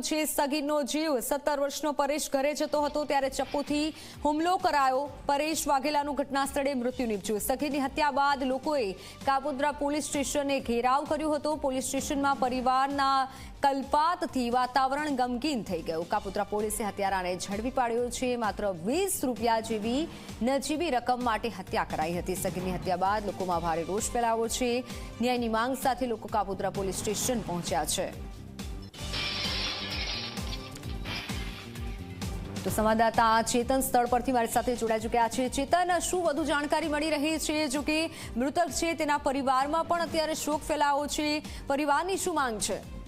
છે સગીરનો જીવ. સત્તર વર્ષનો પરેશ ઘરે જતો હતો ત્યારે ચપ્પુથી હુમલો કરાયો. પરેશ વાઘેલાનું ઘટના સ્થળે મૃત્યુ નીપજ્યું. સગીરની હત્યા બાદ લોકોએ કાપોદ્રા પોલીસ સ્ટેશને ઘેરાવ કર્યો હતો. પોલીસ સ્ટેશનમાં પરિવારના કલ્પાતથી વાતાવરણ ગમગીન થઈ ગયું. કાપોદ્રા પોલીસે હત્યારાને ઝડપી પાડ્યો છે. માત્ર વીસ રૂપિયા જેવી નજીવી રકમ માટે હત્યા કરાઈ હતી. સગીરની હત્યા બાદ લોકોમાં ભારે રોષ ફેલાવો છે. ન્યાયની માંગ સાથે લોકો કાપોદ્રા પોલીસ સ્ટેશન પહોંચ્યા છે. તો સંવાદદાતા ચેતન સ્થળ પરથી મારી સાથે જોડાઈ ચૂક્યા છે. ચેતન, શું વધુ જાણકારી મળી રહી છે? જો કે મૃતક છે તેના પરિવારમાં પણ અત્યારે શોક ફેલાવો છે. પરિવારની શું માંગ છે?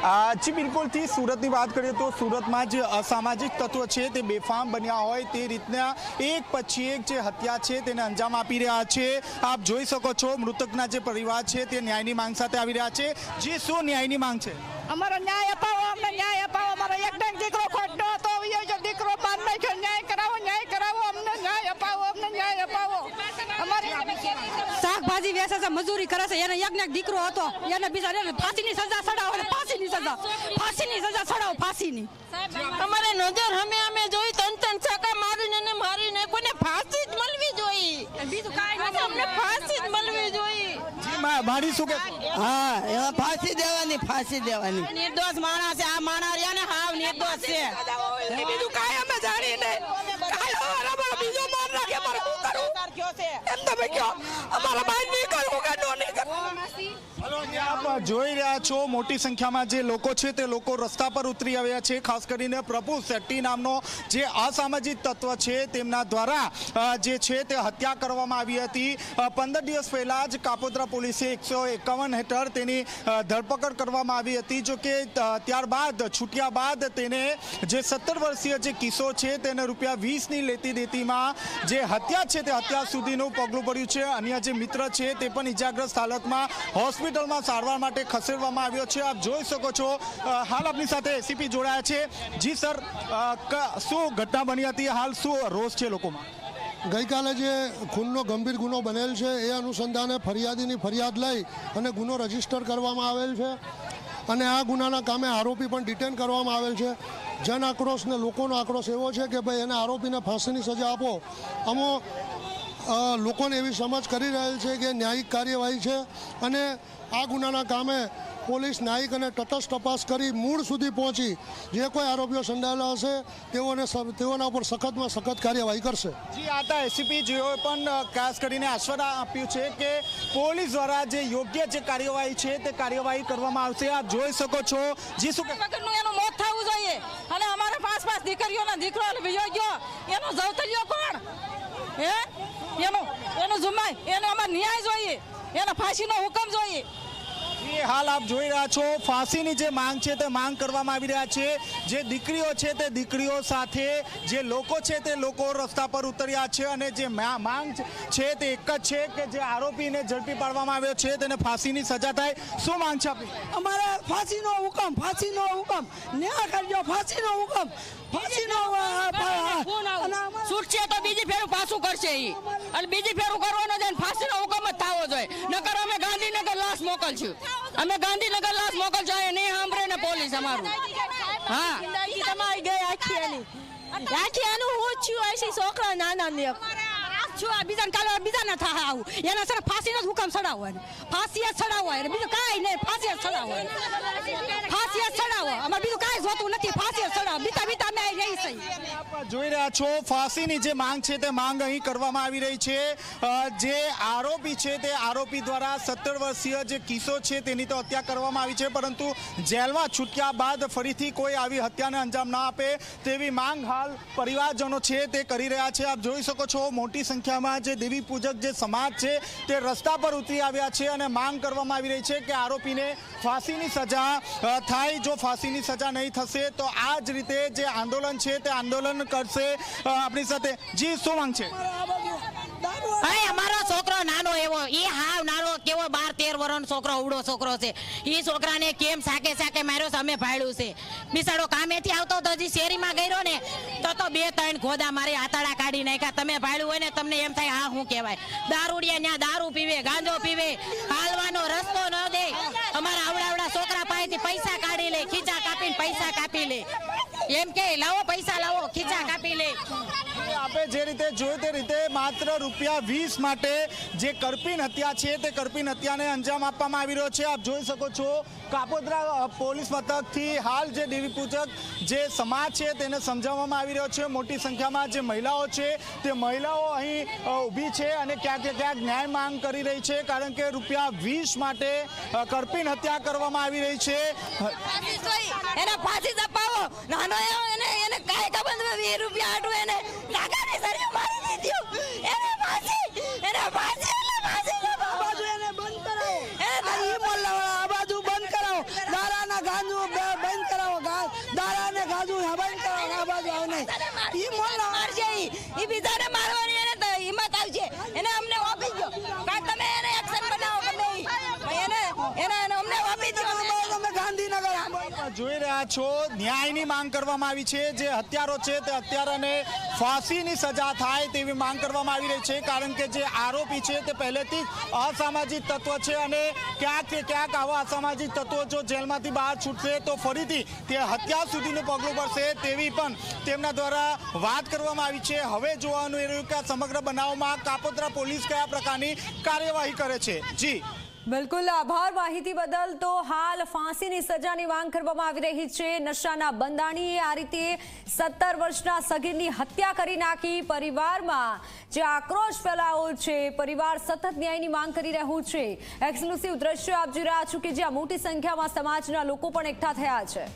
જી બિલકુલથી સુરતની વાત કરીએ તો સુરતમાં જે અસામાજિક તત્વો છે, તે બેફામ બન્યા હોય તે રીતના એક પછી એક જે હત્યા છે તેને અંજામ આપી રહ્યા છે. આપ જોઈ શકો છો મૃતકના જે પરિવાર છે તે ન્યાયની માંગ સાથે આવી રહ્યા છે. જે શું ન્યાયની માંગ છે? અમારો ન્યાય અપાવો, અમને ન્યાય અપાવો. અમારો એકદમ દીકરો ખોટો હતો દીકરો બાર નાખ્યો. ન્યાય કરાવો ન્યાય કરાવો, અમને ન્યાય અપાવો, અમને ન્યાય અપાવો. અમારે શાકભાજી વેસે છે મજૂરી કરે છે એને યજ્ઞ ને દીકરો હતો એને બીજા એને ફાંસીની સજા સડાવો એને ફાંસીની સજા ફાંસીની સજા ચડાવો ફાંસીની. અમારે નજર અમે અમે જોઈ તન તન છાકા મારીને ને મારીને કોને ફાંસી જ મળવી જોઈએ બીજું કાંઈ અમને ફાંસી જ મળવી જોઈએ મારી શું કે? હા એમાં ફાંસી દેવાની ફાંસી દેવાની. નિર્દોષ માણસ છે આ માણસ રહ્યા ને હાવ નિર્દોષ છે. બીજું કાંઈ અમે જાણી નહીં કાલ હવારે અમારો બીજો માર નાખે અમારે શું એમ નો છો પોલીસે એકસો એકાવન હેઠળ તેની ધરપકડ કરવામાં આવી હતી જો કે ત્યારબાદ છૂટ્યા બાદ તેને જે સત્તર વર્ષીય જે કિસ્સો છે તેને રૂપિયા વીસની લેતી દેતીમાં જે હત્યા છે તે હત્યા સુધીનું પગલું પડ્યું છે. અન્ય જે મિત્ર છે તે પણ ઇજાગ્રસ્ત હાલતમાં હોસ્પિટલમાં સારવાર માટે ખસેડવામાં આવ્યો છે. આપ જોઈ શકો છો હાલ આપની સાથે એસીપી જોડાયા છે. જી સર શું ઘટના બની હતી? હાલ શું રોષ છે લોકોમાં? ગઈકાલે જે ખૂનનો ગંભીર ગુનો બનેલ છે, એ અનુસંધાને ફરિયાદીની ફરિયાદ લઈ અને ગુનો રજિસ્ટર કરવામાં આવેલ છે. અને આ ગુનાના કામે આરોપી પણ ડિટેન કરવામાં આવેલ છે. જન આક્રોશ ને લોકોનો આક્રોશ એવો છે કે ભાઈ એને આરોપીને ફાંસીની સજા આપો. અમો લોકોને એવી સમજ કરી રહેલ છે કે ન્યાયિક કાર્યવાહી છે અને આ ગુનાના કામે પોલીસ ન્યાયિક અને તટસ્થ તપાસ કરી મૂળ સુધી પહોંચી. જે કોઈ આરોપીઓ સંડાયેલા હશે તેઓને તેઓના ઉપર સખતમાં સખત કાર્યવાહી કરશે. જી આતા એસીપી જેઓએ પણ ખાસ કરીને આશ્વાસન આપ્યું છે કે પોલીસ દ્વારા જે યોગ્ય જે કાર્યવાહી છે તે કાર્યવાહી કરવામાં આવશે. આપ જોઈ શકો છો. જી શું વગરનું એનું મોત થવું જોઈએ. અને અમારા પાંચ પાંચ દીકરીઓના દીકરો વિયો ગયો એનો જવતરિયો કોણ? હે? એનું એનું જુમાય એનો અમારે ન્યાય જોઈએ એના ફાંસીનો હુકમ જોઈએ. એ હાલ આપ જોઈ રહ્યા છો ફાંસીની જે માંગ છે તે માંગ કરવામાં આવી રહ્યા છે. જે દીકરીઓ છે તે દીકરીઓ સાથે જે લોકો છે તે લોકો રસ્તા પર ઉતર્યા છે અને જે મા- માંગ છે તે એક જ છે કે જે આરોપીને ઝડપી પાડવામાં આવ્યો છે તેને ફાંસીની સજા થાય. શું માંગ છે અમારે ફાંસીનો હુકમ ફાંસીનો હુકમ. ન્યાય કરજો ફાંસીનો હુકમ. ફાંસીનો છૂટશે તો બીજી ફેર પાછું ઈ. અને બીજી ફેર કરવાનો છે ફાંસીનો હુકમ જ થવો જોઈએ. નકર અમે ગાંધીનગર લાશ મોકલશું. અમે ગાંધીનગર લાશ મોકલશું. એ નહીં સાંભળે ને પોલીસ અમારું. હા. તમારી ગઈ આખી એની. આખી એનું હું છું એસી છોકરા નાના ને છું બીજાને કાલે બીજાને થાય આવું. એના સર ફાંસીનો જ હુકમ ચડાવો એને ફાંસી જ ચડાવો એને બીજું કાંઈ નહીં ફાંસી જ ચડાવો ફાંસી જ ચડાવો અમારે બીજું કાંઈ જોતું નથી. ફાંસી જ ચડાવો બીતા બીતા અમે રહી છીએ. જોઈ રહ્યા છો, ફાંસીની જે માંગ છે તે માંગ અહીં કરવામાં આવી રહી છે. જે આરોપી છે તે આરોપી દ્વારા સત્તર વર્ષીય જે કિસ્સો છે તેની તો હત્યા કરવામાં આવી છે, પરંતુ જેલમાં છૂટ્યા બાદ ફરીથી કોઈ આવી હત્યાને અંજામ ના આપે તેવી માંગ હાલ પરિવારજનો છે તે કરી રહ્યા છે. આપ જોઈ શકો છો, મોટી સંખ્યામાં જે દેવી પૂજક જે સમાજ છે તે રસ્તા પર ઉતરી આવ્યા છે અને માંગ કરવામાં આવી રહી છે કે આરોપીને ફાંસીની સજા થાય. જો ફાંસીની સજા નહીં થશે તો આ જ રીતે જે આંદોલન છે તે આંદોલન કરશે. આપણી સાથે જી શું માંગ છે? અરે અમારો છોકરો નાનો એવો એ હાવ નાનો કેવો વર્ષનો છોકરો, ઉડો છોકરો છે. એ છોકરાને કેમ સાકે સાકે માર્યો છે? અમે ભાડ્યું છે. બિસાડો કામેથી આવતો તો હજી શેરીમાં ગયો ને, તો તો બે ત્રણ ખોદા મારી આતાડા કાઢી નાખ્યા. તમે ભાડ્યું હોય ને તમને એમ થાય, હા શું કહેવાય. દારૂડિયા ત્યાં દારૂ પીવે, ગાંજો પીવે, હાલવાનો રસ્તો ન દે. અમારા આવડાવડા છોકરા પાસેથી પૈસા કાઢી લે, ખીચા કાપીને પૈસા કાપી લે. એમ કે, લાવો પૈસા, લાવો, ખીચા કાપી લે. આપણે જે રીતે જોયું તે રીતે માત્ર રૂપિયા વીસ માટે જે કરપીન હત્યા છે તે કરપીન હત્યાને અંજામ આપવામાં આવી રહ્યો છે. આપ જોઈ શકો છો કાપોદ્રા પોલીસ મથકથી હાલ જે દેવી પૂજક જે સમાજ છે તેને સમજાવવામાં આવી રહ્યો છે. મોટી સંખ્યામાં જે મહિલાઓ છે તે મહિલાઓ અહીં ઊભી છે અને ક્યાંક ક્યાંક ન્યાય માંગ કરી રહી છે કારણ કે રૂપિયા વીસ માટે કરપીન હત્યા કરવામાં આવી રહી છે. એને ફાંસી દપાવો નાનો એને એને કાંઈ ખબર વીસ રૂપિયા આટું એને. કાકાની સરી મારી દીધું એને ફાંસી એને ફાંસી એટલે ફાંસી દપાવો બાજુ એને બંધ કરાવો એને આ ઈ મોહલ્લાવાળા આ બાજુ બંધ કરાવો દારાના ગાંજુ બ- બંધ કરાવો ગા- દારાને ગાંજુ આ બંધ કરાવો આ બાજુ આવ નહીં ઈ મોહલ્લા મારશે ઈ ઈ બીજાને મારવાની એને તો હિંમત આવશે એને અમને ઓપી દો કાં તમે એને એક્શન બનાવો ગમે ઈ. ભાઈ એને એને એને અમને ઓપી દો તમે ગાંધીનગર આ બાજુ આપ જોઈ રહ્યા છો. ન્યાયની માંગ કરવામાં આવી છે. જે હત્યારો છે તે હત્યારાને ફાંસીની સજા થાય તેવી માંગ કરવામાં આવી રહી છે. કારણ કે જે આરોપી છે તે પહેલેથી જ અસામાજિક તત્વ છે અને ક્યાંક ને ક્યાંક આવા અસામાજિક તત્વો જો જેલમાંથી બહાર છૂટશે તો ફરીથી તે હત્યા સુધીનું પગલું પડશે તેવી પણ તેમના દ્વારા વાત કરવામાં આવી છે. હવે જોવાનું એ રહ્યું કે સમગ્ર બનાવમાં કાપોદ્રા પોલીસ કયા પ્રકારની કાર્યવાહી કરે છે? જી. બિલકુલ, આભાર માહિતી બદલ. તો હાલ ફાંસીની સજાની માંગ કરવામાં આવી રહી છે. નશાના બંધાણીએ આ રીતે સત્તર વર્ષના સગીરની હત્યા કરી નાખી. પરિવારમાં જે આક્રોશ ફેલાવો છે, પરિવાર સતત ન્યાયની માંગ કરી રહ્યું છે. એક્સક્લુસિવ દ્રશ્યો આપ જોઈ રહ્યા છો કે જ્યાં મોટી સંખ્યામાં સમાજના લોકો પણ એકઠા થયા છે.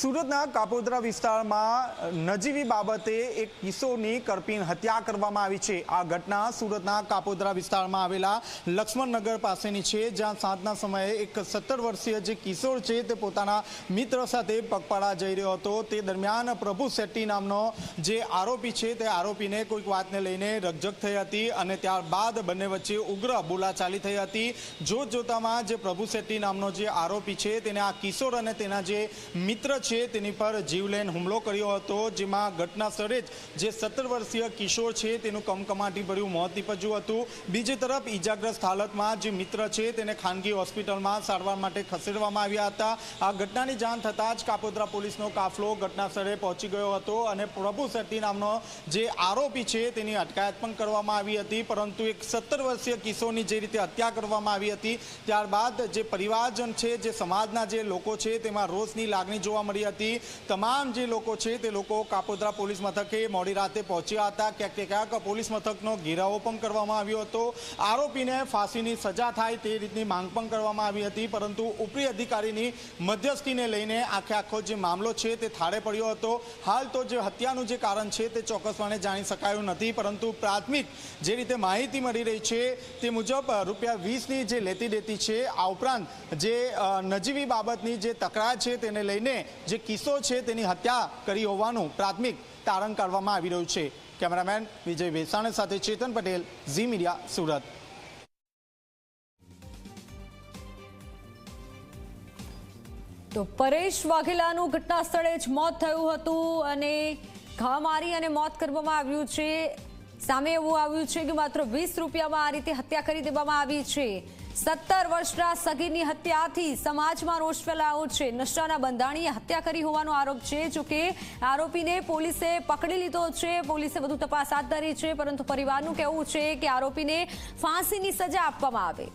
સુરતના કાપોદ્રા વિસ્તારમાં નજીવી બાબતે એક કિશોરની કરપીન હત્યા કરવામાં આવી છે. આ ઘટના સુરતના કાપોદ્રા વિસ્તારમાં આવેલા લક્ષ્મણનગર પાસેની છે, જ્યાં સાંજના સમયે એક સત્તર વર્ષીય જે કિશોર છે તે પોતાના મિત્ર સાથે પગપાળા જઈ રહ્યો હતો. તે દરમિયાન પ્રભુ શેટ્ટી નામનો જે આરોપી છે તે આરોપીને કોઈક વાતને લઈને રકઝક થઈ હતી અને ત્યારબાદ બંને વચ્ચે ઉગ્ર બોલાચાલી થઈ હતી. જોત જોતામાં જે પ્રભુ શેટ્ટી નામનો જે આરોપી છે, તેને આ કિશોર અને તેના જે મિત્ર છે તેની પર જીવલેન હુમલો કર્યો હતો, જેમાં ઘટના સ્થળે જ જે સત્તર વર્ષીય કિશોર છે, તેનું કમકમાટીભર્યું મોત નીપજ્યું હતું. બીજી તરફ ઈજાગ્રસ્ત હાલતમાં જે મિત્ર છે, તેને ખાનગી હોસ્પિટલમાં સારવાર માટે ખસેડવામાં આવ્યા હતા. આ ઘટનાની જાણ થતાં જ કાપોદ્રા પોલીસનો કાફલો ઘટના સ્થળે પહોંચી ગયો હતો અને પ્રભુ શેટ્ટી નામનો જે આરોપી છે, તેની અટકાયત પણ કરવામાં આવી હતી. પરંતુ એક સત્તર વર્ષીય કિશોરની જે રીતે હત્યા કરવામાં આવી હતી, ત્યારબાદ જે પરિવારજન છે, જે સમાજના જે લોકો છે, તેમાં રોષની લાગણી જોવા મળી હતી. તમામ જે લોકો છે તે લોકો કાપોદ્રા પોલીસ મથકે મોડી રાતે પહોંચ્યા હતા. ક્યાંક ક્યાંક પોલીસ મથકનો ઘેરાવો પણ કરવામાં આવ્યો હતો. આરોપીને ફાંસીની સજા થાય તે રીતની માંગ પણ કરવામાં આવી હતી. પરંતુ ઉપરી અધિકારીની મધ્યસ્થીને લઈને આખે આખો જે મામલો છે તે થાળે પડ્યો હતો. હાલ તો જે હત્યાનું જે કારણ છે તે ચોક્કસપણે જાણી શકાયું નથી. પરંતુ પ્રાથમિક જે રીતે માહિતી મળી રહી છે તે મુજબ રૂપિયા વીસની જે લેતી દેતી છે, આ ઉપરાંત જે નજીવી બાબતની જે તકરાર છે તેને લઈને જે કિસ્સો છે તેની હત્યા કરી હોવાનું પ્રાથમિક તારણ કાઢવામાં આવી રહ્યું છે. કેમેરામેન વિજય વેસાણ સાથે ચેતન પટેલ, ઝી મીડિયા, સુરત. તો પરેશ વાઘેલાનું ઘટના સ્થળે જ મોત થયું હતું અને ઘા મારી અને મોત કરવામાં આવ્યું છે. સામે એવું આવ્યું છે કે માત્ર વીસ રૂપિયામાં આ રીતે હત્યા કરી દેવામાં આવી છે. સત્તર વર્ષના સગીરની હત્યાથી સમાજમાં રોષ ફેલાયો છે. નશાના બંધાણીએ હત્યા કરી હોવાનો આરોપ છે જોકે આરોપીને પોલીસે પકડી લીધો છે. પોલીસે વધુ તપાસ હાથ ધરી છે, પરંતુ પરિવારનું કહેવું છે કે આરોપીને ફાંસીની સજા આપવામાં આવે.